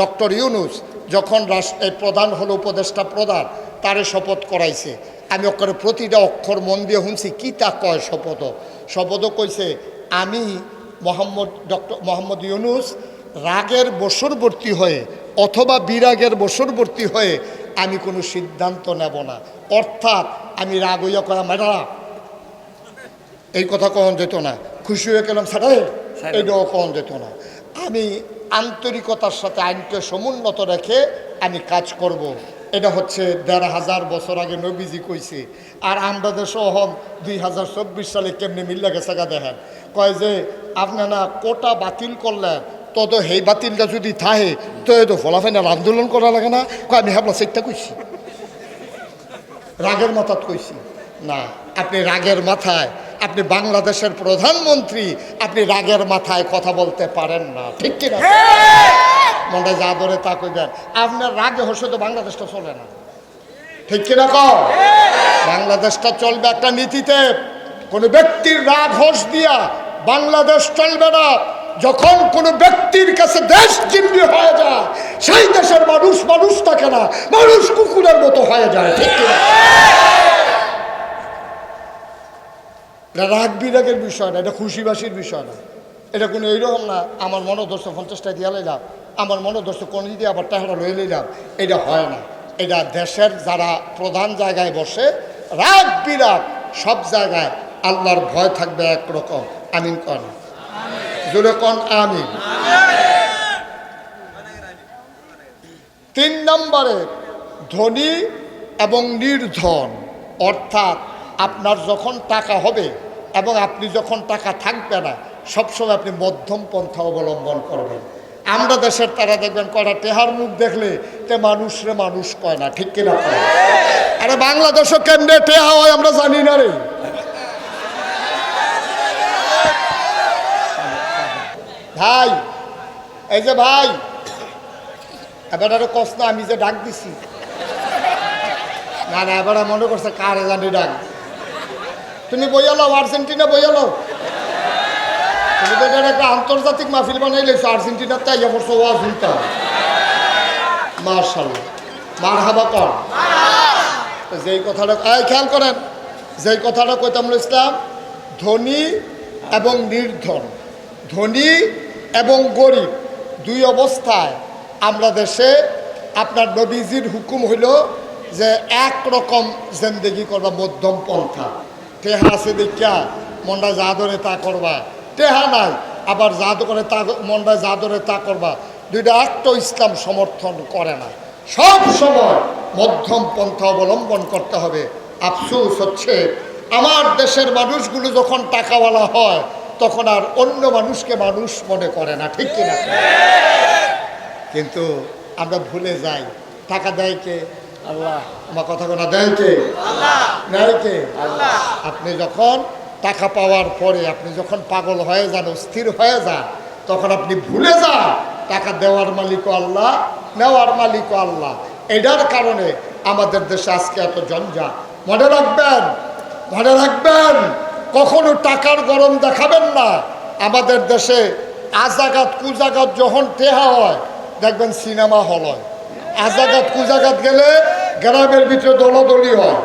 Doctor Yunus যখন রাষ্ট্র এই প্রধান হলো উপদেষ্টা প্রধান তারে শপথ করাইছে। আমি ওখানে প্রতিটা অক্ষর মন দিয়ে শুনছি কি তা কয় শপথ? শপথও কইছে আমি মোহাম্মদ ডক্টর মোহাম্মদ ইউনুস রাগের বশরবর্তী হয়ে অথবা বিরাগের বশরবর্তী হয়ে আমি কোনো সিদ্ধান্ত নেব না। অর্থাৎ আমি রাগ হইয়া করা ম্যাডাম এই কথা কখন যেত না? খুশি হয়ে গেলাম স্যার এইটাও কখন যেত না? আমি আন্তরিকতার সাথে আইনকে সমুন্নত রেখে আমি কাজ করব। এটা হচ্ছে দেড় হাজার বছর আগে নবীজি কইছে। আর আমরা দেশও হন দুই হাজার চব্বিশ সালে কেমনি মিল্লা গেছে গা দেখেন। কয় যে, আপনারা কোটা বাতিল করলেন তত সেই বাতিলটা যদি থাহে তো তো ফলাফাইনাল আন্দোলন করা লাগে না। কয়, আমি হাবলা সেটটা কইছি। রাগের মাথাত কইছি। না। আপনি রাগের মাথায়, আপনি বাংলাদেশের প্রধানমন্ত্রী, আপনি রাগের মাথায় কথা বলতে পারেন না। ঠিক কিনা মনে যা ধরে তা কইবেন। আপনার রাগে হসে তো বাংলাদেশটা চলে না। ঠিক কিনা কও? বাংলাদেশটা চলবে একটা নীতিতে। কোনো ব্যক্তির রাগ হোস দিয়া বাংলাদেশ চলবে না। যখন কোনো ব্যক্তির কাছে দেশ জিম্মি হয়ে যায়, সেই দেশের মানুষ মানুষ থাকে না, মানুষ কুকুরের মতো হয়ে যায়। ঠিক কিনা এটা রাগ বিরাগের বিষয় না, এটা খুশিবাসীর বিষয় না। এটা কোনো এইরকম না, আমার মনে মনোদর্শ পঞ্চাশটা দিয়া লইলাম, আমার মনে মনোদর্শ কোন দিয়ে আবার টাকা লয়ে লইলাম, এটা হয় না। এটা দেশের যারা প্রধান জায়গায় বসে রাগ বিরাগ সব জায়গায় আল্লাহর ভয় থাকবে একরকম, আমিন কন। জোরে কন, আমিন। তিন নম্বরে, ধনী এবং নির্ধন, অর্থাৎ আপনার যখন টাকা হবে এবং আপনি যখন টাকা থাকবে না, সবসময় আপনি মধ্যম পন্থা অবলম্বন করবেন। আমরা দেশের তারা দেখবেন কয়টা টেহার মুখ দেখলে তে মানুষরে মানুষ কয় না, ঠিক কিনা আরে বাংলাদেশও কেন্দ্রে টেহা হয় আমরা জানি না রে। ভাই, এই যে ভাই, এবার আরও কষ্ট, আমি যে ডাক দিছি। না না, এবার মনে করছে কার জানি ডাক। তুমি বইয়া লও আর্জেন্টিনা বইয়া লও তুমি তো একটা আন্তর্জাতিক মাহফিল বানাই লেছো, আর্জেন্টিনার তাই অবশ্য ওয়াজ হইতা মার্শাল্লাহ মার হাবা কর। যেই কথাটা খেয়াল করেন, যেই কথাটা কইতামুল ইসলাম, ধনী এবং নির্ধন। ধনী এবং গরিব, দুই অবস্থায় আমরা দেশে, আপনার নবীজির হুকুম হইল যে একরকম জেন্দেগি করবা মধ্যম পন্থা। টেহা আছে দেখিয়া মনটা যা ধরে তা করবা টেহা নাই, আবার যা করে তা মনটা যা ধরে তা করবা দুইটা একটা ইসলাম সমর্থন করে না। সব সময় মধ্যম পন্থা অবলম্বন করতে হবে। আফসুস হচ্ছে, আমার দেশের মানুষগুলো যখন টাকাওয়ালা হয়, তখন আর অন্য মানুষকে মানুষ মনে করে না, ঠিক কিনা? কিন্তু আমরা ভুলে যাই। টাকা দেয় কে? আল্লাহ। আমার কথা কোনা দেয় কে? নেয় কে? আল্লাহ। আপনি যখন টাকা পাওয়ার পরে আপনি যখন পাগল হয়ে যান স্থির হয়ে যান তখন আপনি ভুলে যান টাকা দেওয়ার মালিকও আল্লাহ নেওয়ার মালিকও আল্লাহ। এটার কারণে আমাদের দেশে আজকে এত জঞ্জা মনে রাখবেন মনে রাখবেন কখনো টাকার গরম দেখাবেন না। আমাদের দেশে আজাগাত কুজাগাত যখন টেহা হয় দেখবেন সিনেমা হল হয়। আজাগাত কুজাগাত গেলে গ্রামের ভিতরে দলাদলি হয়।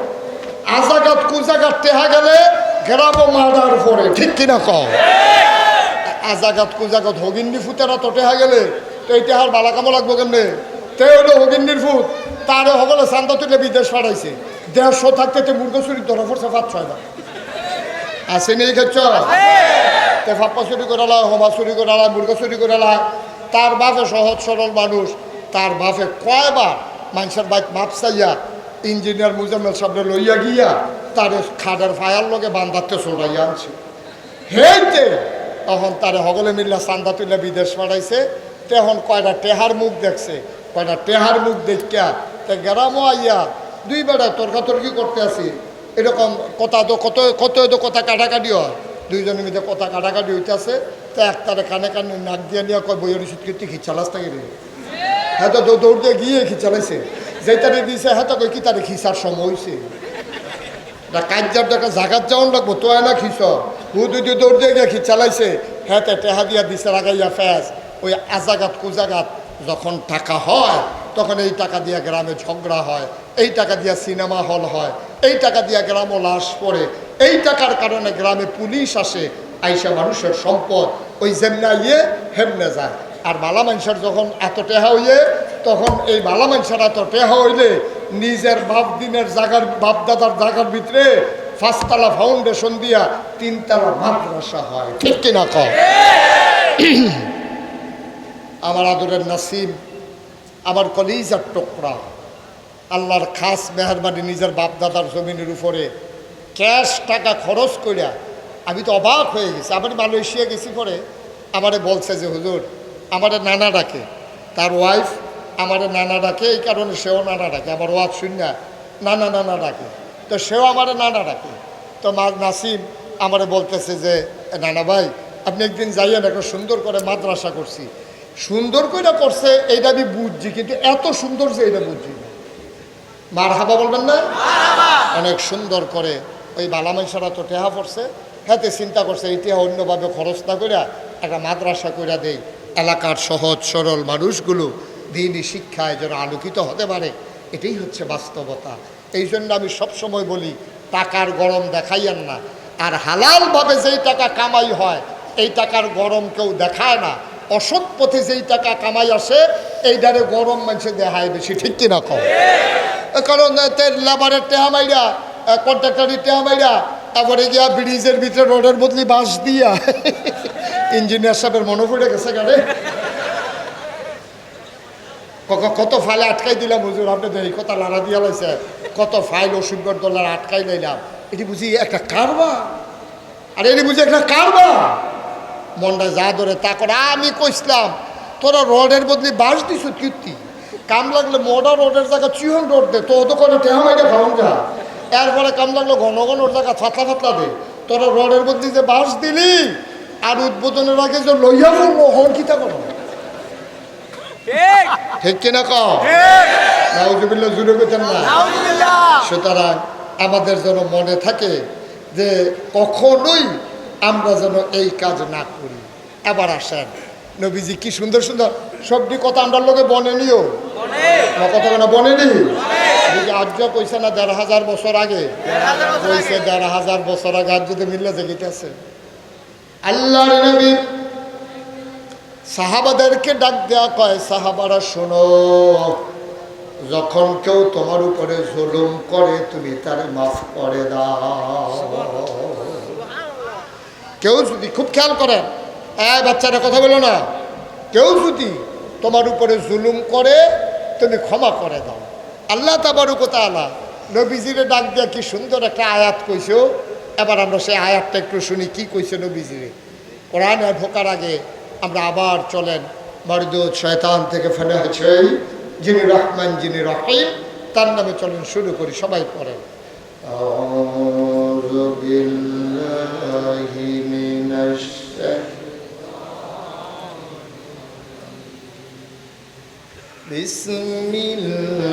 আজাগাত কুজাগাত টেহা গেলে গ্রামও মার্ডার পরে ঠিক কিনা কম আজাগাত কুজাগাত হগিন্নি ফুতেরা তো টেহা গেলে, তো এই টেহার বালা কামো লাগবো কেমনে? তে হইল হগিন্নির ফুট তারে হগলে চান্দা তুলে বিদেশ পাঠাইছে। দেড়শো থাকতে তে মুর্গ চুরি ধরা পড়ছে পাঁচ ছয় বার আছে নেই খেচ্ছ তে ফাপ্পা চুরি করালা, হোমা চুরি করালা, মুর্গ চুরি করালা। তার বাপে সহজ সরল মানুষ। তার বাপে কয়বার মানুষের বাইক মাপ চাইয়া ইঞ্জিনিয়ার মুজাম্মেল সাহেব লইয়া গিয়া তার খাডের ফায়ার লগে বান্ধাতে চড়াইয়া আনছে। হেইতে তখন তারে হগলে মিল্লা চান্দা তুলে বিদেশ পাঠাইছে, তখন কয়টা টেহার মুখ দেখছে, কয়টা টেহার মুখ দেখিয়া তে গ্রামও আইয়া দুই বেড়া তর্কাতর্কি করতে আসি। এরকম কথা তো কত কত তো কথা কাটাকাটি হয়? দুইজনের মধ্যে কথা কাটাকাটি হইতেছে, তো একটারে কানে কানে নাক দিয়ে নিয়ে কয়, বইয়ের ওষুধ কিন্তু খিচালাস থাকে হ্যাঁ তো দৌড় দিয়ে গিয়ে খিচালাইছে যেটারে দিয়েছে হ্যাঁ তো কি তারে খিচার সময় হয়েছে না কাজ্যার জাগাত যাওয়ান লাগবো, তো না খিস। হু, দুই দৌড় দিয়ে গিয়ে খিচালাইছে হ্যাঁ তে টেহা দিয়া দিছে, লাগাইয়া ফ্যাস ওই আজাগাত, কুজাগাত যখন টাকা হয়, তখন এই টাকা দিয়ে গ্রামে ঝগড়া হয়, এই টাকা দিয়ে সিনেমা হল হয়, এই টাকা দিয়ে গ্রামও লাশ পড়ে, এই টাকার কারণে গ্রামে পুলিশ আসে, আইসা মানুষের সম্পদ, ওই যেমনা ইয়ে হেমনে যায়। আর বালা মানুষের যখন এত টেহা হইয়ে, তখন এই বালা মানুষের এত টেহা হইলে নিজের বাপ দিনের জাগার বাপদাদার জাগার ভিতরে পাঁচতলা ফাউন্ডেশন দিয়া তিনতলা মাদ্রাসা হয়। ঠিক কিনা কম আমার আদরের নাসিম, আমার কলিজার টুকরা, আল্লাহর খাস মেহরবানি নিজের বাপদাদার জমিনের উপরে। ক্যাশ টাকা খরচ করিয়া আমি তো অবাক হয়ে গেছি। আবার মালয়েশিয়া গেছি পরে, আমারে বলছে যে, হুজুর আমারে নানা ডাকে। তার ওয়াইফ আমারে নানা ডাকে এই কারণে সেও নানা ডাকে। আমার ওয়াজ শূন্য নানা নানা ডাকে। তো সেও আমারে নানা ডাকে। তো মা নাসিম আমারে বলতেছে যে নানা ভাই আপনি একদিন যাইয়েন একটা সুন্দর করে মাদ্রাসা করছি। সুন্দর করে করছে এইটা আমি বুঝছি কিন্তু এত সুন্দর যে এটা বুঝছি না। মার হাবা বলবেন না? অনেক সুন্দর করে ওই বালামাইসারা তো টেহা পড়ছে হাতে চিন্তা করছে এই টেহা অন্যভাবে খরচ না করিয়া একটা মাদ্রাসা কইরা দেই। এলাকার সহজ, সরল মানুষগুলো দিনই শিক্ষায় যেন আলোকিত হতে পারে। এটাই হচ্ছে বাস্তবতা। এই জন্য আমি সবসময় বলি, টাকার গরম দেখাইয়েন না। আর হালালভাবে যেই টাকা কামাই হয়, এই টাকার গরম কেউ দেখায় না। অসৎ পথে যেই টাকা কামাই আসে এই ডারে গরম মানুষে দেখায় বেশি, ঠিক কিনা কম কারণ লেবারের টেহা মাইরা কন্ট্রাক্টারের টেহা মাইরা, তারপরে গিয়া ব্রিজের ভিতরে রোডের বদলি বাঁশ দিয়া। ইঞ্জিনিয়ার সাহেবের মনে পড়ে গেছে গাড়ি। কত ফাইল আটকাই দিলাম হুজুর, আপনি এই কথা লাড়া দিয়া লাইছে। কত ফাইল ওষুধ ডলার আটকাই লাইলাম। এটি বুঝি একটা কারবা আর এটি বুঝি একটা কারবা মনটা যা ধরে তা করে, আমি কইসলাম তোরা রডের বদলি বাঁশ দিছ কীর্তি কাম লাগলে মোটা রোডের জায়গা চিহন রোড দে তো তো করে টেহা মাইটা খাওয়ান যা। এরপরে কাম লাগল ঘন ঘন ওর জায়গা ফাতলা ফাতলা দে। তোরা রডের বদলি যে বাঁশ দিলি আর উদ্বোধনের আগে যে লইয়া করব হন কিতা করো ঠিক। কিনা কম নাউজুবিল্লাহ জুড়ে পেতেন না? সুতরাং আমাদের যেন মনে থাকে যে কখনোই আমরা যেন এই কাজ না করি। এবার আসেন নবীজি কি সুন্দর সুন্দর সবটি কথা আমরা লোকে বনে নিও। কথা কেন বনে নি আজ কইছে না দেড় হাজার বছর আগে? কইছে দেড় হাজার বছর আগে আজ যদি মিললে দেখিতেছে আল্লাহ নবী সাহাবাদেরকে ডাক দেওয়া কয়, সাহাবারা শোনো, যখন কেউ তোমার উপরে জুলুম করে, তুমি তার মাফ করে কেউ যদি, খুব খেয়াল করেন হ্যাঁ বাচ্চারা, কথা বলো না, কেউ যদি তোমার উপরে জুলুম করে, তুমি ক্ষমা করে দাও। আল্লাহ তাবারুকতা আল্লাহ নবীজিরে ডাক দিয়া কি সুন্দর একটা আয়াত কইছো এবার আমরা সেই আয়াতটা একটু শুনি কি কইছে নবীজিরে কোরআনে ঢোকার আগে আমরা আবার চলেন মরদুদ শয়তান থেকে ফেলে হচ্ছে যিনি রহমান যিনি রহিম তার নামে চলেন শুরু করি সবাই পড়েন أعوذ بالله من الشيطان بسم الله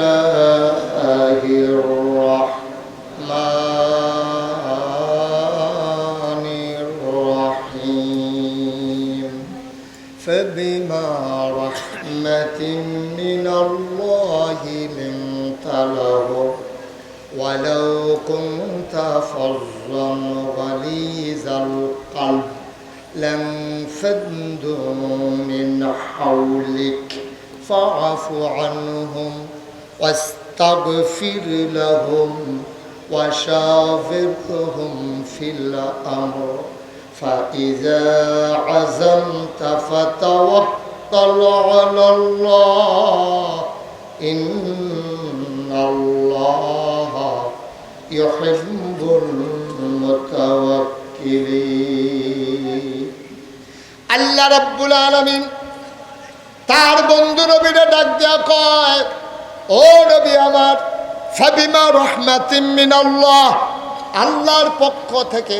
كنت فظا غليظ القلب لانفضوا من حولك فاعف عنهم واستغفر لهم وشاورهم في الأمر. فإذا عزمت فتوكل على الله إن الله يحب المتوكلين আল্লাহ রাব্বুল আলামিন তার বন্ধু নবীরে ডাক দেয়া কয় ও নবী আমার ফাবিমা রহমাতিম মিনাল্লাহ আল্লাহর পক্ষ থেকে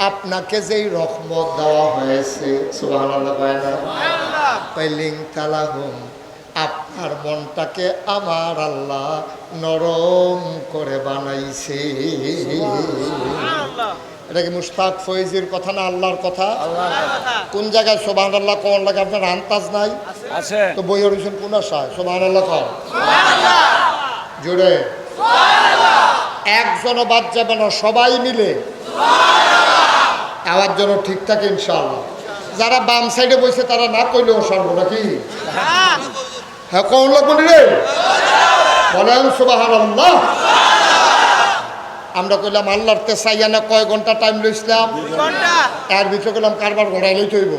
আপনাকে যেই রহমত দেওয়া হয়েছে সুবহানাল্লাহ কয় না পাইলিং তালাহুম আপনার মনটাকে আমার আল্লাহ নরম করে বানাইছে। এটা কি মুস্তাক ফয়েজির কথা না আল্লাহর কথা? কোন জায়গায় সোবাহান আল্লাহ কোন লাগে আপনার আন্তাজ নাই? আছে। তো বই হরিছেন কোন আশায়? সোবাহান আল্লাহ কর জুড়ে একজনও বাদ যাবে না সবাই মিলে। আওয়াজ যেন ঠিকঠাক ইনশাল্লাহ যারা বাম সাইডে বসে তারা না কইলেও সারবো নাকি? হ্যাঁ কোন লোক বলি রে? বলেন সুবাহান আল্লাহ আমরা কইলাম আল্লাহর তে সাইয়ানা কয় ঘণ্টা টাইম লইছিলাম? এর ভিতরে গেলাম কারবার ঘোরাইলেই তৈব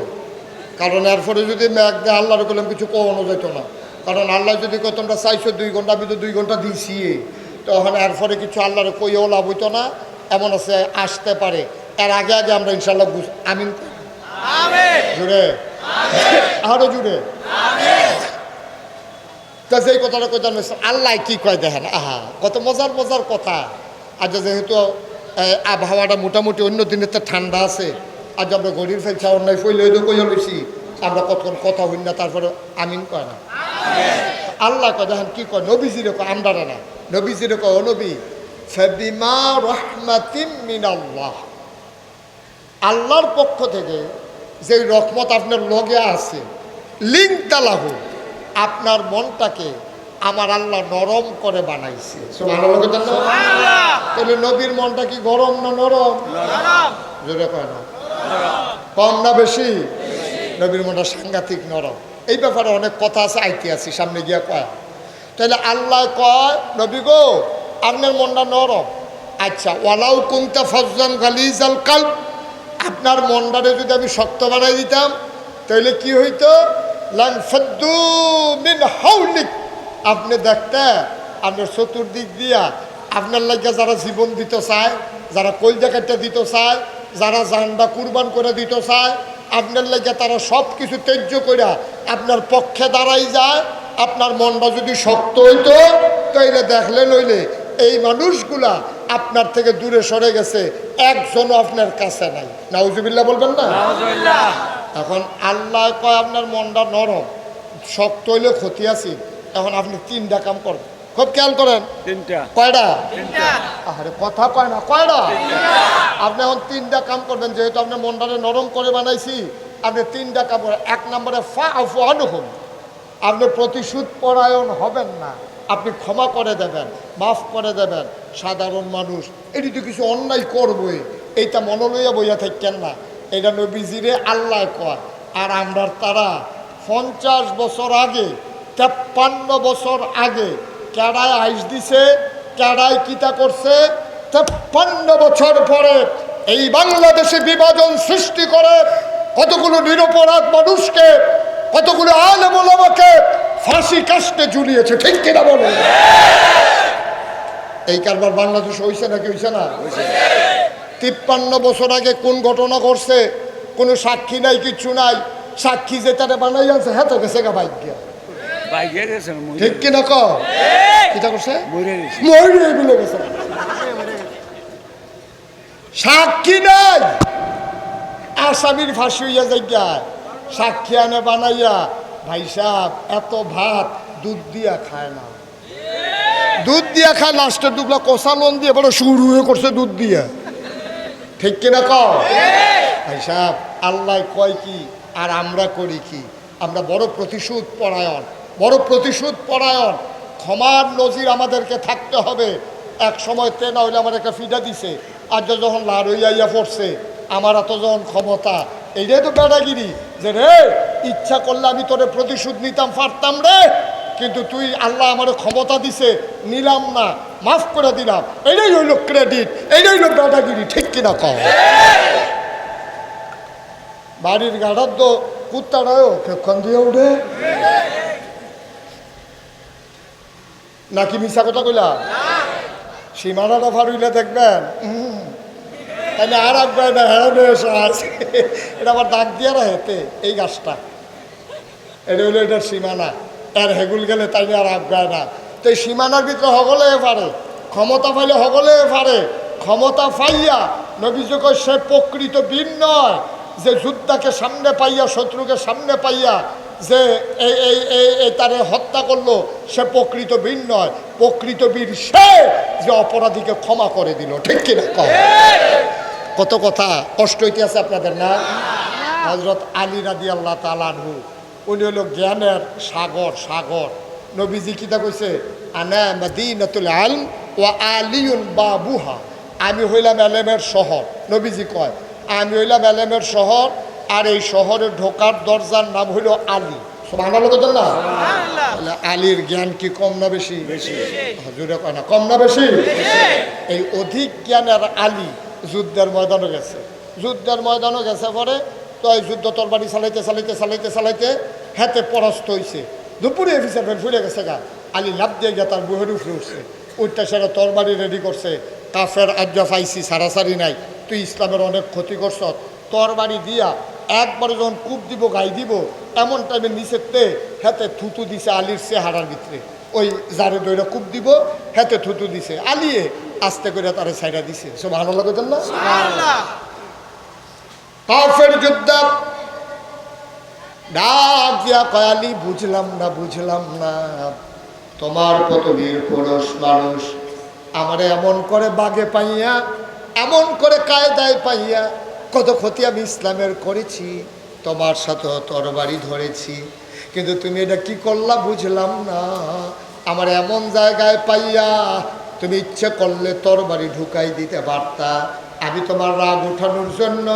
কারণ এরপরে যদি মেঘ দেয় আল্লাহর করলাম কিছু কমানো যেত না। কারণ আল্লাহ যদি কো তোমরা চাইছো দুই ঘণ্টা আমি তো দুই ঘণ্টা দিছি তখন এরপরে কিছু আল্লাহর কইও লাভ হইতো না। এমন আছে আসতে পারে। এর আগে আগে আমরা ইনশাল্লাহ আমিন জুড়ে আরও জুড়ে তা যেই কথাটা কইতাম আল্লাহ কি কয় দেখেন? আহা, কত মজার মজার কথা। আজ যেহেতু আবহাওয়াটা মোটামুটি অন্য দিনের তো ঠান্ডা আছে, আজ আমরা গরির ফেলছি, অন্যায় ফইলে হয়তো কইয়া লইছি আমরা কতক্ষণ কথা হই না, তারপরে আমিন কয় না। আল্লাহ কয়, দেখেন কি কয়, নবীজির কয় আমরা না, নবীজির কয়, ও নবী, ফেবিমা রহমাতিম মিনাল্লাহ। আল্লাহর পক্ষ থেকে যে রহমত আপনার লগে আছে লিঙ্ক তালাহু আপনার মনটাকে আমার আল্লাহ নরম করে বানাইছে? তাহলে নবীর মনটা কি গরম না নরম? জোরে কয় না। কম না বেশি? নবীর মনটা সাংঘাতিক নরম। এই ব্যাপারে অনেক কথা আছে আইতে আছি সামনে গিয়া কয়। তাহলে আল্লাহ কয় নবী গো আপনার মনটা নরম। আচ্ছা ওয়ালাউ কুমতা ফজান গালিজাল কাল আপনার মনটারে যদি আমি শক্ত বানাই দিতাম তাহলে কি হইতো? আপনি দেখতে, আপনার চতুর্দিক দিয়া আপনার লাগিয়া যারা জীবন দিতে চায়, যারা কলজা কাটতে দিতে চায়, যারা জানডা কুরবান করে দিতে চায়, আপনার লাগিয়া তারা সব কিছু ত্যায্য করে আপনার পক্ষে দাঁড়াই যায়, আপনার মনটা যদি শক্ত হইতো, তাইলে দেখলে নইলে এই মানুষগুলা আপনার থেকে দূরে সরে গেছে, একজনও আপনার কাছে নাই। নাউজুবিল্লাহ বলবেন না? এখন আল্লাহ কয় আপনার মনটা নরম শক্ত হইলে ক্ষতি আছে এখন আপনি তিনটা কাম করেন খুব খেয়াল করেন। তিনটা। কয়টা? আরে কথা কয় না কয়টা? আপনি এখন তিনটা কাম করবেন যেহেতু আপনার মনটাকে নরম করে বানাইছি আপনি তিনটা কাম করেন। এক নম্বরে ফা আফওয়ানুহুম আপনি প্রতিশোধ পরায়ণ হবেন না। আপনি ক্ষমা করে দেবেন মাফ করে দেবেন। সাধারণ মানুষ এটি তো কিছু অন্যায় করবই। এইটা মনে লইয়া বইয়া থাকেন না। এটা নবীজিরে আল্লাহ কয়। আর আমরা তারা পঞ্চাশ বছর আগে, তেপ্পান্ন বছর আগে কেডায় আইস দিছে, কেডায় কিতা করছে? তেপ্পান্ন বছর পরে এই বাংলাদেশে বিভাজন সৃষ্টি করে কতগুলো নিরপরাধ মানুষকে, কতগুলো আলমকে ফাঁসি কাস্টে ঝুলিয়েছে, ঠিক কিনা বলো? এই কারবার বাংলাদেশ হইছে নাকি হইছে না? তিপ্পান্ন বছর আগে কোন ঘটনা ঘটছে? কোনো সাক্ষী নাই কিচ্ছু নাই। সাক্ষী যে তারা বানাই আছে হ্যাঁ তো গেছে গা বাইক গিয়া। ঠিক কিনা ক কিটা করছে? মরে গেছে। গেছে। সাক্ষী নাই। আসামির ফাঁসি হইয়া যাইয়া সাক্ষী আনে বানাইয়া ভাই সাহেব এত ভাত দুধ দিয়া খায় না। দুধ দিয়া খায় লাস্টের দুগলা কষা লোন দিয়ে বড় শুরু হয়ে করছে দুধ দিয়া। ঠিক কিনা ক ভাই সাহেব আল্লাহ কয় কি আর আমরা করি কি? আমরা বড় প্রতিশোধ পরায়ণ বড় প্রতিশোধ পরায়ণ। ক্ষমার নজির আমাদেরকে থাকতে হবে। এক সময় তে না হইলে আমার একটা ফিডা দিছে আর যখন লার হইয়া পড়ছে আমার এত যখন ক্ষমতা এইটাই তো বেড়াগিরি যে রে ইচ্ছা করলে আমি তোরে প্রতিশোধ নিতাম পারতাম রে। কিন্তু তুই আল্লাহ আমার ক্ষমতা দিছে, নিলাম না, মাফ করে দিলাম। এটাই হইল ক্রেডিট এটাই হইল বেড়াগিরি ঠিক কিনা কম বাড়ির গাড়ার তো কুত্তাটাও কেক্ষণ দিয়ে উঠে? নাকি মিশা কথা কইলা? সীমানাটা ফারুইলে দেখবেন। তাহলে আর একবার হ্যাঁ এটা আবার দাগ দিয়ে হেতে এই গাছটা। এটা হলো এটার সীমানা। এর হেগুল গেলে তাই আর আগায় না। তো সীমানার ভিতরে হগলে পারে, ক্ষমতা পাইলে হগলে পারে। ক্ষমতা পাইয়া কয়, সে প্রকৃত বীর নয়, যে যুদ্ধাকে সামনে পাইয়া, শত্রুকে সামনে পাইয়া যে এই এই এই তারে হত্যা করল, সে প্রকৃত বীর নয়। প্রকৃত বীর সে যে অপরাধীকে ক্ষমা করে দিল। ঠিক কিনা কত কথা, কষ্ট হইতে আছে আপনাদের না? হজরত আলী রাদি আল্লাহ তালানহু উনি হলো জ্ঞানের সাগর সাগর। নবীজি কিতা কইছে? আনা মদিনাতুল আলম ও আলিউন বাবুহা। আমি হইলাম এলেমের শহর নবীজি কয়। আমি হইলাম এলেমের শহর আর এই শহরে ঢোকার দরজার নাম হইল আলী। না? আলীর জ্ঞান কি কম না বেশি? বেশি। জুড়ে কয় না কম না বেশি। এই অধিক জ্ঞানের আলী যুদ্ধের ময়দানে গেছে। যুদ্ধের ময়দানে গেছে পরে তো এই যুদ্ধ তরবারি চালাইতে চালাইতে চালাইতে চালাইতে হাতে পরাস্ত হইছে। দুপুরে অফিসার ফেল ফুলে গেছে গা, আলী লাভ দিয়ে গিয়ে তার বুহের উঠে উঠছে। উঠতে সেটা তরবারি রেডি করছে। কাফের আজ্ঞ পাইছি সারাসারি নাই। তুই ইসলামের অনেক ক্ষতি করছ। তরবারি দিয়া একবারে যখন কূপ দিব, গাই দিব, এমন টাইমে নিচে তে হাতে থুতু দিছে আলীর চেহারার ভিতরে। ওই যারে দইরা কূপ দিব হাতে থুতু দিছে। আলিয়ে আস্তে করে তারে সাইডা দিছে। সব ভালো লাগে না কাফের যুদ্ধ। ডাক দিয়া কয়ালি বুঝলাম না বুঝলাম না। তোমার কত বীর পুরুষ মানুষ। আমারে এমন করে বাগে পাইয়া, এমন করে কায়দায় পাইয়া, কত ক্ষতি আমি ইসলামের করেছি, তোমার সাথে তরবারি ধরেছি। কিন্তু তুমি এটা কি করলা, বুঝলাম না। আমার এমন জায়গায় পাইয়া, তুমি ইচ্ছে করলে তরবারি ঢুকাই দিতে পারতা। আমি তোমার রাগ উঠানোর জন্য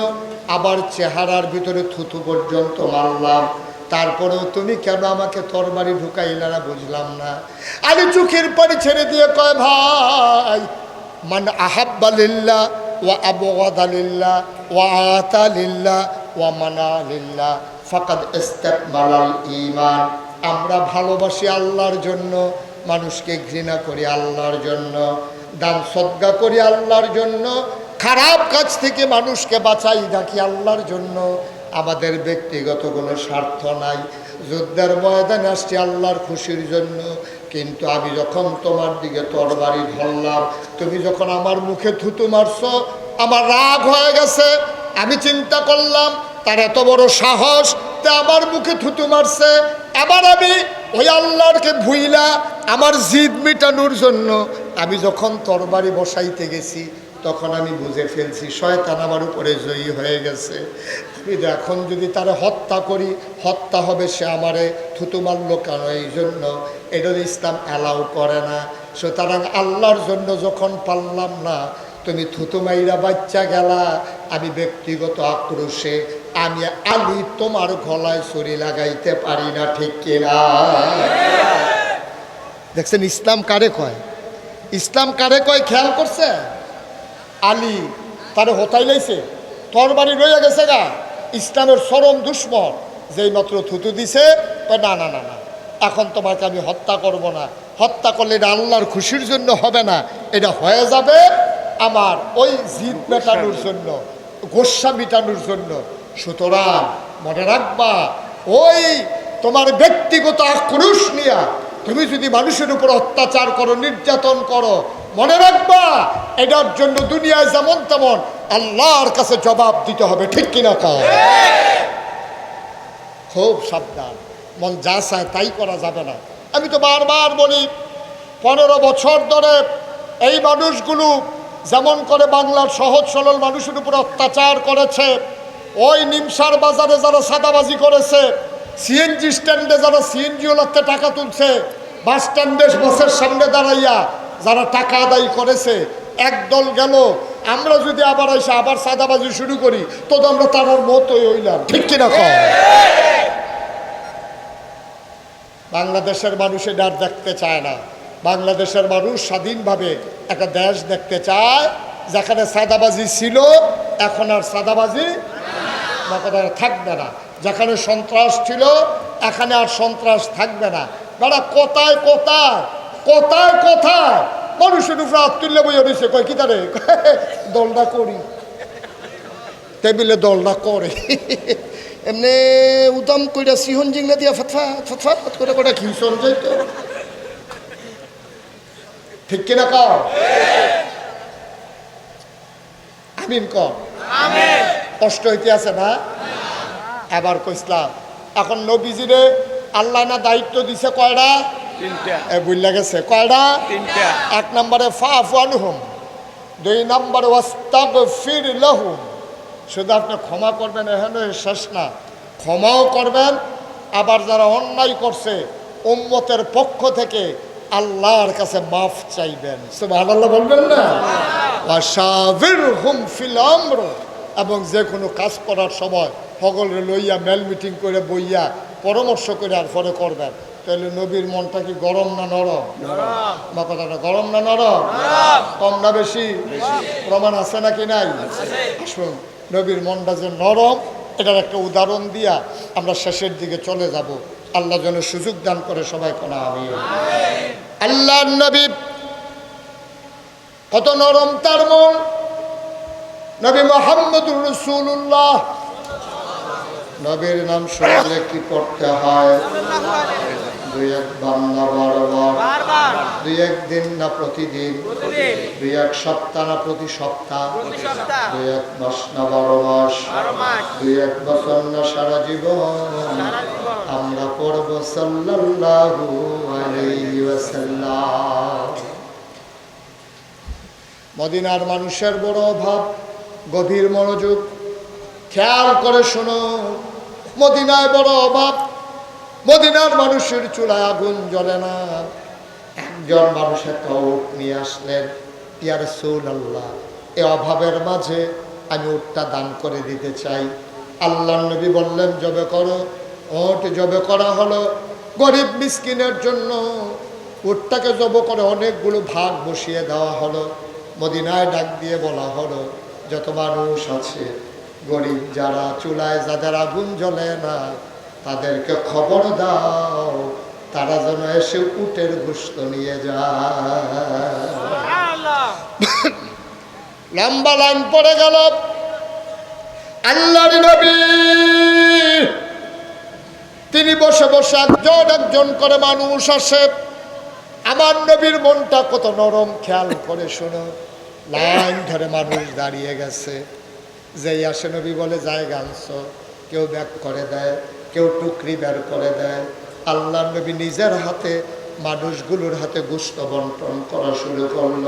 আবার চেহারার ভিতরে থুতু পর্যন্ত মারলাম। তারপরেও তুমি কেন আমাকে তরবারি ঢুকাইলা না বুঝলাম না। আরে চোখের পানি ছেড়ে দিয়ে কয়, ভাই, মান আহাব্বা লিল্লাহ ওয়া আবগাদা লিল্লাহ ওয়া আতা লিল্লাহ ওয়া মানা লিল্লাহ ফাকাদ ইস্তাকমালাল ঈমান। আমরা ভালোবাসি আল্লাহর জন্য, মানুষকে ঘৃণা করি আল্লাহর জন্য, দান সদ্গা করি আল্লাহর জন্য খারাপ কাজ থেকে মানুষকে বাঁচাই রাখি আল্লাহর জন্য? আমাদের ব্যক্তিগত কোনো স্বার্থ নাই। যুদ্ধের ময়দানে আসছি আল্লাহর খুশির জন্য। কিন্তু আমি যখন তোমার দিকে তরবারি ধরলাম, তুমি যখন আমার মুখে থুতু মারছো, আমার রাগ হয়ে গেছে। আমি চিন্তা করলাম, তার এত বড় সাহস, তে আমার মুখে থুতু মারছে। আবার আমি ওই আল্লাহরকে ভুইলা আমার জিদ মিটানোর জন্য আমি যখন তরবারি বসাইতে গেছি তখন আমি বুঝে ফেলছি, শয়তান আমার উপরে জয়ী হয়ে গেছে। আমি এখন যদি তারা হত্যা করি, হত্যা হবে সে আমারে থুতু মারল কেন? এই জন্য এটা ইসলাম অ্যালাউ করে না। সুতরাং আল্লাহর জন্য যখন পারলাম না, তুমি থুতু মাইরা বাচ্চা গেলা। আমি ব্যক্তিগত আক্রোশে আমি আলি তোমার গলায় ছুরি লাগাইতে পারি না, ঠিক কিনা? দেখছেন, ইসলাম কারে কয়? ইসলাম কারে কয়? খেয়াল করছে? আলী, তারে হতাই লাইছে। তরবারি রইয়া গেছে গা, ইসলামের চরম দুশ্মন। যেই মাত্র থুতু দিছে না না না না, এখন তোমাকে আমি হত্যা করব না। হত্যা করলে এটা আল্লাহর খুশির জন্য হবে না। এটা হয়ে যাবে আমার ওই জিদ মেটানোর জন্য গোসা মেটানোর জন্য। সুতরাং মনে রাখবা, ওই তোমার ব্যক্তিগত আক্রোশ নিয়া তুমি যদি মানুষের উপর অত্যাচার করো, নির্যাতন করো মনে রাখবা, এটার জন্য দুনিয়ায় যেমন তেমন আল্লাহর কাছে জবাব দিতে হবে, ঠিক কিনা কও? খুব সাবধান, মন যা চায় তাই করা যাবে না। আমি তো বারবার বলি, পনেরো বছর ধরে এই মানুষগুলো যেমন করে বাংলার সহজ সরল মানুষের উপর অত্যাচার করেছে, ওই নিমসার বাজারে যারা সাদাবাজি করেছে, সিএনজি স্ট্যান্ডে যারা সিএনজি ওলাতে টাকা তুলছে, বাস স্ট্যান্ডে, বাসের সামনে দাঁড়াইয়া যারা টাকা আদায় করেছে একদল গেল। আমরা যদি আবার এসে আবার সাদাবাজি শুরু করি, তো আমরা তার মতোই হইলাম। ঠিক কিনা বাংলাদেশের মানুষ এটা আর দেখতে চায় না। বাংলাদেশের মানুষ স্বাধীনভাবে একটা দেশ দেখতে চায়, যেখানে সাদাবাজি ছিল, এখন আর সাদাবাজি থাকবে না। যেখানে সন্ত্রাস ছিল, এখানে আর সন্ত্রাস থাকবে না। বেড়া কোথায় কোথায়? কোথায় কোথায় মানুষের উপরে আত্মুল্য বই রয়েছে কয় কি তারে দলটা করি। টেবিলে দলটা করে। এমনি উদাম কইরা সিহন জিংলা দিয়া ফাতফা ফাতফা ফাত করে কটা খিসন যাইতো? ঠিক কিনা কর আমিন কর কষ্ট হইতে আছে না? এবার কইসলাম। এখন নবীজিরে আল্লাহ না দায়িত্ব দিছে কয়টা? বুঝলা গেছে। কয়টা এক নম্বরে ফা আফওয়ানুহুম দুই নম্বর ফির লাহুম। শুধু আপনি ক্ষমা করবেন এখানে শেষ না। ক্ষমাও করবেন আবার যারা অন্যায় করছে উম্মতের পক্ষ থেকে আল্লাহর কাছে মাফ চাইবেন। বলবেন না? হুম ফিল আমর। এবং যে কোনো কাজ করার সময় সকলে লইয়া মেল মিটিং করে বইয়া পরামর্শ করে আর পরে করবেন। তাহলে নবীর মনটা কি গরম না নরম? বা কথাটা গরম না নরম? কম না বেশি? প্রমাণ আছে নাকি নাই? আসুন নবীর মনটা যে নরম এটার একটা উদাহরণ দিয়া আমরা শেষের দিকে চলে যাব। আল্লাহ যেন সুযোগ দান করে সবাই কোনা আল্লাহ নবী কত নরম তার মন। নবী মোহাম্মদুর রসুল্লাহ নবীর নাম শুনলে কি করতে হয়? দুই এক বান্না বারবার। বারবার। দুই এক না প্রতিদিন। প্রতিদিন। দুই এক সপ্তাহ না প্রতি সপ্তাহ। দুই এক মাস না বারো মাস। দুই এক বছর না সারা জীবন। সারা জীবন। আমরা পড়ব সাল্লাল্লাহু আলাইহি ওয়াসাল্লাম। মদিনার মানুষের বড় অভাব গভীর মনোযোগ। খেয়াল করে শোনো। মদিনায় বড় অভাব মদিনার মানুষের চুলায় আগুন জ্বলে না। একজন মানুষ একটা নিয়ে আসলেন, ইয়ার সৌল আল্লাহ এ অভাবের মাঝে আমি উটটা দান করে দিতে চাই। আল্লাহ নবী বললেন, জবে করো। ওট জবে করা হলো। গরিব মিসকিনের জন্য উটটাকে জব করে অনেকগুলো ভাগ বসিয়ে দেওয়া হলো। মদিনায় ডাক দিয়ে বলা হলো, যত মানুষ আছে, গরিব যারা চুলায় যাদের আগুন জ্বলে না তাদেরকে খবর দাও, তারা যেন এসে উটের গুস্ত নিয়ে যায়। লম্বা লাইন পড়ে গেল। আল্লাহর নবী। তিনি বসে বসে একজন একজন করে মানুষ আসে। আমার নবীর মনটা কত নরম, খেয়াল করে শোনো। লাইন ধরে মানুষ দাঁড়িয়ে গেছে। যেই আসে নবী বলে, জায়গা আনছ, কেউ ব্যাগ করে দেয়। কেউ টুকরি বের করে দেয়। আল্লাহ নবী নিজের হাতে মানুষগুলোর হাতে গুস্ত বন্টন করা শুরু করল।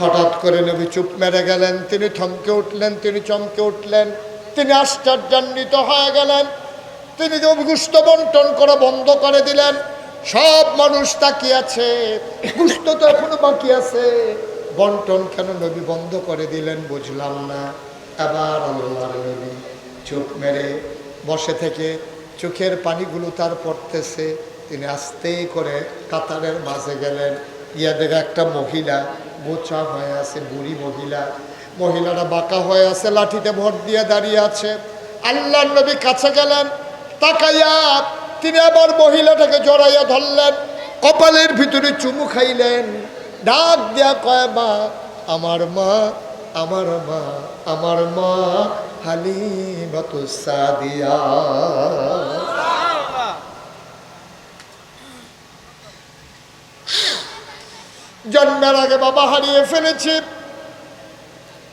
হঠাৎ করে নবী চুপ মেরে গেলেন, তিনি থমকে উঠলেন, তিনি চমকে উঠলেন, তিনি আশ্চর্যান্বিত হয়ে গেলেন। তিনি গুস্ত বন্টন করা বন্ধ করে দিলেন, সব মানুষ তাকিয়ে আছে। গুস্ত তো এখনও বাকি আছে। বন্টন কেন নবী বন্ধ করে দিলেন বুঝলাম না। আবার আল্লাহর নবী চুপ মেরে বসে থেকে চোখের পানিগুলো তার পড়তেছে। তিনি আস্তে করে কাতারের মাঝে গেলেন। ইয়া দেখে একটা মহিলা বোচা হয়ে আছে, বুড়ি মহিলা। মহিলারা বাঁকা হয়ে আছে, লাঠিতে ভর দিয়ে দাঁড়িয়ে আছে। আল্লাহ নবী কাছে গেলেন, তাকাইয়া তিনি আবার মহিলাটাকে জড়াইয়া ধরলেন। কপালের ভিতরে চুমু খাইলেন। ডাক দেয়া কয়, মা, আমার মা আমার মা আমার মা হালিমাতু সাদিয়া। জন্মের আগে বাবা হারিয়ে ফেলেছি।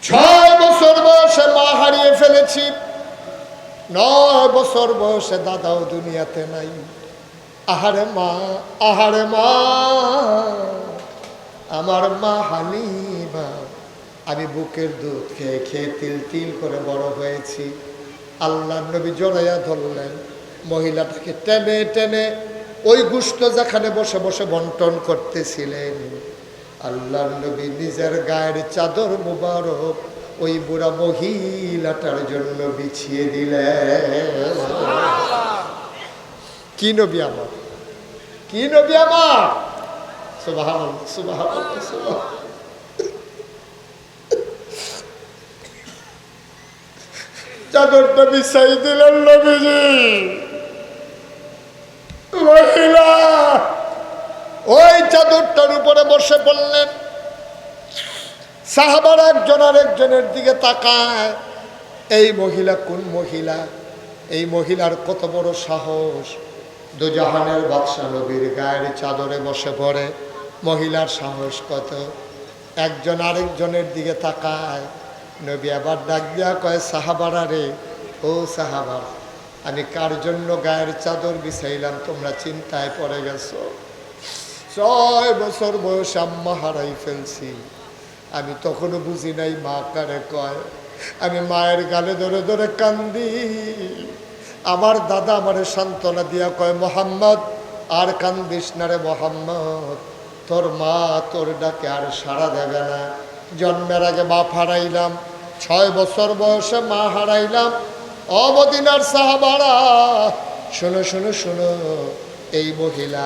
ছয় বছর বয়সে মা হারিয়ে ফেলেছি। নয় বছর বয়সে দাদাও দুনিয়াতে নাই। আহারে মা আহারে মা, আমার মা হালিমা আমি বুকের দুধ খেয়ে খেয়ে তিল তিল করে বড় হয়েছি। আল্লাহ নবী জড়াইয়া ধরলেন। মহিলাটাকে টেনে টেনে ওই গুষ্ট যেখানে বসে বসে বন্টন করতেছিলেন। আল্লাহ নবী নিজের গায়ের চাদর মুবারক ওই বুড়া মহিলাটার জন্য বিছিয়ে দিলেন। কি নবী আমার? কি নবী আমার? সুবাহ চাদরটা বিছাই দিলেন নবীজি। মহিলা, ওই চাদরটার উপরে বসে পড়লেন। সাহাবার একজন আর একজনের দিকে তাকায়। এই মহিলা কোন মহিলা? এই মহিলার কত বড় সাহস। দুজাহানের বাদশাহ নবীর গায়ের চাদরে বসে পড়ে। মহিলার সাহস কত? একজন আরেকজনের দিকে তাকায়। নবী আবার ডাক দিয়া কয়, সাহাবারা রে, ও সাহাবার, আমি কার জন্য গায়ের চাদর বিছাইলাম? তোমরা চিন্তায় পড়ে গেছো। ছয় বছর বয়সে আম্মা হারাই ফেলছি। আমি তখনও বুঝি নাই মা কারে কয়। আমি মায়ের গালে ধরে ধরে কান্দি। আমার দাদা আমারে সান্ত্বনা দিয়া কয়, মোহাম্মদ, আর কান্দিস না রে মোহাম্মদ। তোর মা তোর ডাকে আর সাড়া দেবে না। জন্মের আগে মা হারাইলাম ছয় বছর বয়সে মা হারাইলাম। অবদিনার সাহাবারা, শোনো শোনো শোনো, এই মহিলা,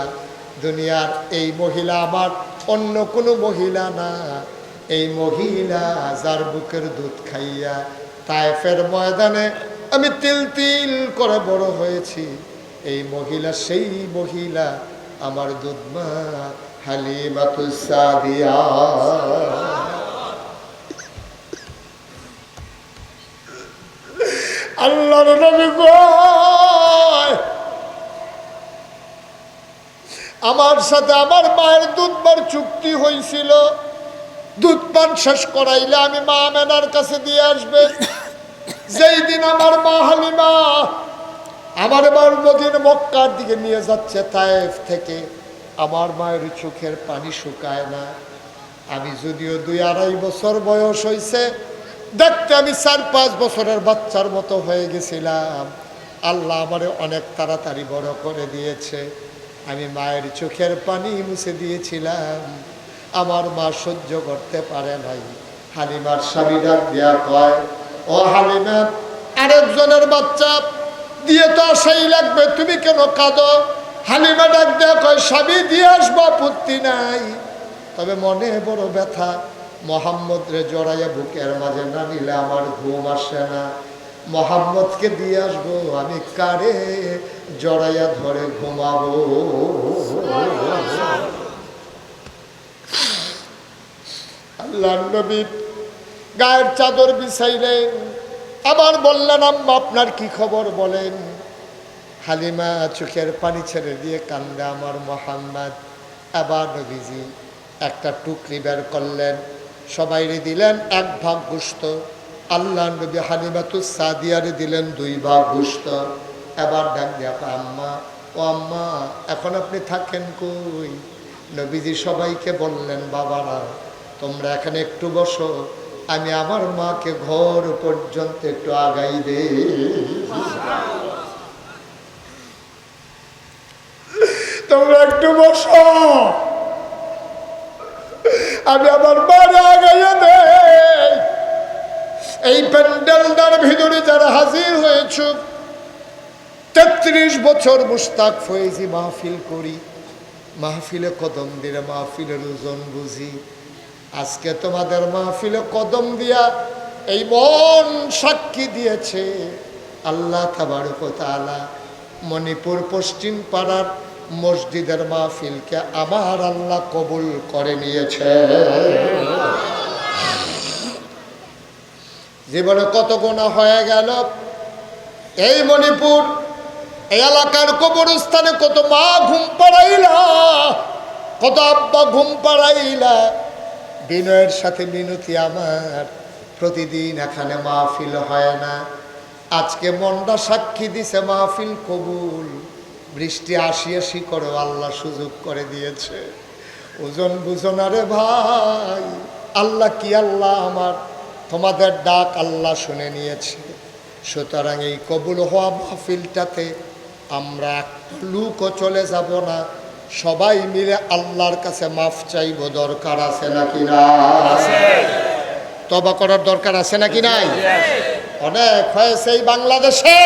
দুনিয়ার এই মহিলা আমার অন্য কোনো মহিলা না। এই মহিলা যার বুকের দুধ খাইয়া তাইফের ময়দানে আমি তিল তিল করে বড় হয়েছি। এই মহিলা, সেই মহিলা আমার দুধমা হালিমাতুল সাদিয়া। আল্লাহর নবী আমার সাথে আমার মায়ের দুধবার চুক্তি হয়েছিল দুধ পান শেষ করাইলে আমি মা মেনার কাছে দিয়ে আসবে। যেই দিন আমার মা হালিমা আমার মার মদিন মক্কার দিকে নিয়ে যাচ্ছে তায়েফ থেকে, আমার মায়ের চোখের পানি শুকায় না। আমি যদিও দুই আড়াই বছর বয়স হয়েছে দেখতে আমি চার, পাঁচ বছরের বাচ্চার মতো হয়ে গেছিলাম। আল্লাহ আমারে অনেক তাড়াতাড়ি বড় করে দিয়েছে। আমি মায়ের চোখের পানি মুছে দিয়েছিলাম। আমার মা সহ্য করতে পারে নাই। হালিমার স্বামী ডাক দেয়া কয়, ও হালিমা, আরেকজনের বাচ্চা দিয়ে তো আসাই লাগবে, তুমি কেন কাঁদো? হালিমা ডাক দেয়া কয়, স্বামী, দিয়ে আসব, আপত্তি নাই। তবে মনে বড় ব্যথা মোহাম্মদ রে জড়াইয়া বুকের মাঝে না নিলে আমার ঘুম আসে না। মোহাম্মদকে দিয়ে আসব, আমি কারে জড়াইয়া ধরে ঘুমাবো? আল্লাহ নবী গায়ের চাদর বিছাইলেন। আবার বললেন, আম্মা, আপনার কি খবর বলেন? হালিমা চোখের পানি ছেড়ে দিয়ে কান্দে আমার মোহাম্মদ। আবার নবীজি একটা টুকরি বের করলেন। সবাইরে দিলেন এক ভাগ গুস্ত আল্লাহ নবী হালিমাতু সাদিয়ারে দিলেন দুই ভাগ গুস্ত এবার ডাক দেখা আম্মা, ও আম্মা, এখন আপনি থাকেন কই? নবীজি সবাইকে বললেন, বাবারা, তোমরা এখানে একটু বসো, আমি আমার মাকে ঘর পর্যন্ত একটু আগাই দে। তোমরা একটু বসো। আমি আমার বারে আগাইয়া দে এই প্যান্ডেলটার ভিতরে যারা হাজির হয়েছ, তেত্রিশ বছর মুস্তাক ফয়েজি মাহফিল করি। মাহফিলে কদম দিলে মাহফিলের ওজন বুঝি। আজকে তোমাদের মাহফিলে কদম দিয়া এই মন সাক্ষী দিয়েছে আল্লাহ তাবারকতালা মণিপুর পশ্চিম পাড়ার মসজিদের মাহফিলকে আমার আল্লাহ কবুল করে নিয়েছে। জীবনে কত গোনা হয়ে গেল? এই মণিপুর, এই এলাকার কবরস্থানে কত মা ঘুম পাড়াইলা, কত আব্বা ঘুম পাড়াইলা। বিনয়ের সাথে মিনতি আমার, প্রতিদিন এখানে মাহফিল হয় না। আজকে মনটা সাক্ষী দিছে মাহফিল কবুল। বৃষ্টি আসি আসি করে আল্লাহ সুযোগ করে দিয়েছে। ওজন বুঝন আরে ভাই আল্লাহ কি আল্লাহ আমার? তোমাদের ডাক আল্লাহ শুনে নিয়েছে। সুতরাং এই কবুল হওয়া মাহফিলটাতে আমরা একটা লুকও চলে যাব না। সবাই মিলে আল্লাহর কাছে মাফ চাইব দরকার আছে নাকি না? তবা করার দরকার আছে নাকি নাই? অনেক হয়েছে এই বাংলাদেশে।